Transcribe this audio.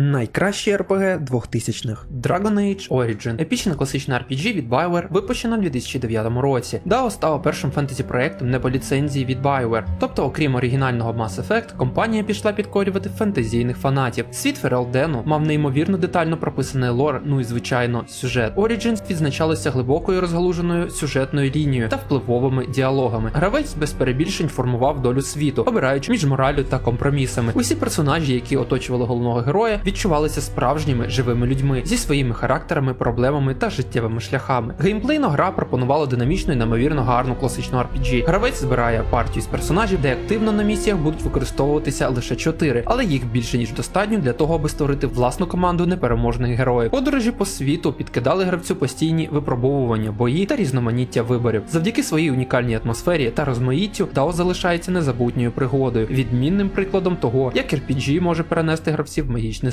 Найкращий RPG 2000-х Dragon Age Origin епічне класичне RPG від BioWare, випущено в 2009 році. DAO стало першим фентезі проектом не по ліцензії від BioWare. Тобто, окрім оригінального Mass Effect, компанія пішла підкорювати фентезійних фанатів. Світ Ферелдену мав неймовірно детально прописаний лор, ну і звичайно, сюжет. Origins відзначалося глибокою розгалуженою сюжетною лінією та впливовими діалогами. Гравець без перебільшень формував долю світу, обираючи між моралю та компромісами. Усі персонажі, які оточували головного героя, відчувалися справжніми живими людьми зі своїми характерами, проблемами та життєвими шляхами. Геймплейно гра пропонувала динамічну і неймовірно гарну класичну RPG. Гравець збирає партію з персонажів, де активно на місіях будуть використовуватися лише 4, але їх більше ніж достатньо для того, аби створити власну команду непереможних героїв. Подорожі по світу підкидали гравцю постійні випробовування, бої та різноманіття виборів. Завдяки своїй унікальній атмосфері та розмаїттю DAO залишається незабутньою пригодою, відмінним прикладом того, як RPG може перенести гравців в магічний